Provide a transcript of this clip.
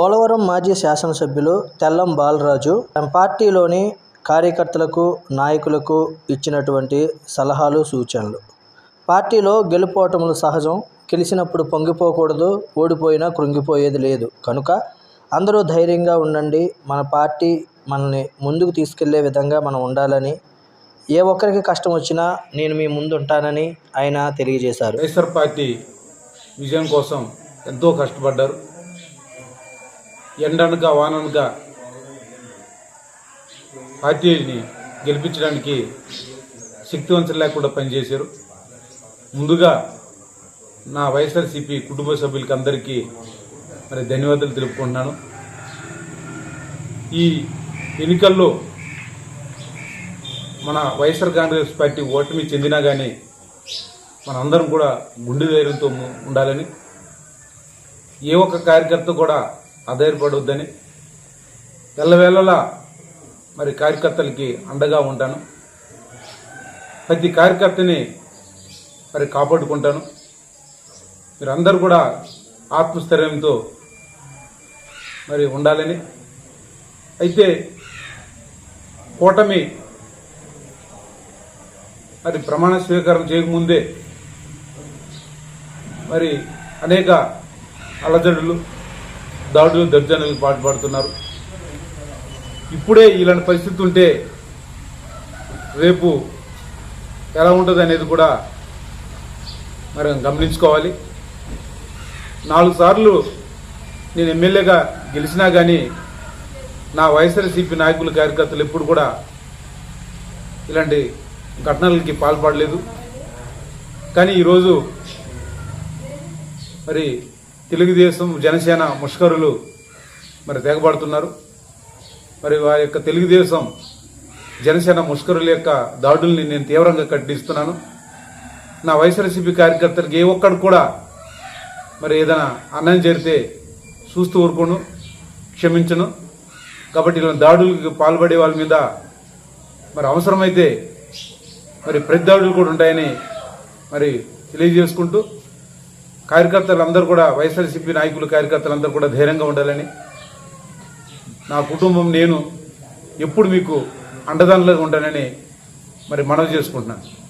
పోలవరం మాజీ శాసనసభ్యులు తెల్లం బాలరాజు తమ పార్టీలోని కార్యకర్తలకు నాయకులకు ఇచ్చినటువంటి సలహాలు సూచనలు. పార్టీలో గెలుపోటములు సహజం. గెలిచినప్పుడు పొంగిపోకూడదు ఓడిపోయినా కృంగిపోయేది లేదు. కనుక అందరూ ధైర్యంగా ఉండండి. మన పార్టీ మనల్ని ముందుకు తీసుకెళ్ళే విధంగా మనం ఉండాలని. ఏ ఒక్కరికి కష్టం వచ్చినా నేను మీ ముందు ఉంటానని ఆయన తెలియజేశారు. వైఎస్ఆర్ పార్టీ విజయం కోసం ఎంతో కష్టపడ్డారు. ఎండనగా వాననగా పార్టీని గెలిపించడానికి శక్తివంతులు లేకుండా పనిచేశారు. ముందుగా నా వైఎస్ఆర్సీపీ కుటుంబ సభ్యులకి అందరికీ మరి ధన్యవాదాలు తెలుపుకుంటున్నాను. ఈ ఎన్నికల్లో మన వైఎస్ఆర్ కాంగ్రెస్ పార్టీ ఓటమి చెందినా కానీ మనందరం కూడా గుండె ధైర్యంతో ఉండాలని ఏ ఒక్క కార్యకర్త కూడా ఆధారపడవద్దని ఎల్లవేళలా మరి కార్యకర్తలకి అండగా ఉంటాను. ప్రతి కార్యకర్తని మరి కాపాడుకుంటాను. మీరందరూ కూడా ఆత్మస్థైర్యంతో మరి ఉండాలని. అయితే కూటమి మరి ప్రమాణ స్వీకారం చేయకముందే మరి అనేక అలజడులు దాడులు దర్జనలు పాటుపడుతున్నారు ఇప్పుడే ఇలాంటి పరిస్థితి ఉంటే రేపు ఎలా ఉంటుంది అనేది కూడా మరి గమనించుకోవాలి. నాలుగు సార్లు నేను ఎమ్మెల్యేగా గెలిచినా కానీ నా వైఎస్ఆర్సీపీ నాయకులు కార్యకర్తలు ఎప్పుడు కూడా ఇలాంటి ఘటనలకి పాల్పడలేదు. కానీ ఈరోజు మరి తెలుగుదేశం జనసేన ముష్కరులు మరి తెగబడుతున్నారు. మరి వారి యొక్క తెలుగుదేశం జనసేన ముష్కరుల యొక్క దాడుల్ని నేను తీవ్రంగా ఖండిస్తున్నాను. నా వైఎస్ఆర్సీపీ కార్యకర్తలకు ఏ ఒక్కడు కూడా మరి ఏదైనా అన్నం జరిగితే చూస్తూ ఊరుకోను క్షమించను. కాబట్టి ఇలా దాడులకు పాల్పడే వాళ్ళ మీద మరి అవసరమైతే మరి ప్రతి దాడులు కూడా ఉంటాయని మరి తెలియజేసుకుంటూ కార్యకర్తలందరూ కూడా వైఎస్ఆర్సీపీ నాయకులు కార్యకర్తలందరూ కూడా ధైర్యంగా ఉండాలని నా కుటుంబం నేను ఎప్పుడు మీకు అండదండలుగా ఉంటానని మరి మనవి చేసుకుంటున్నాను.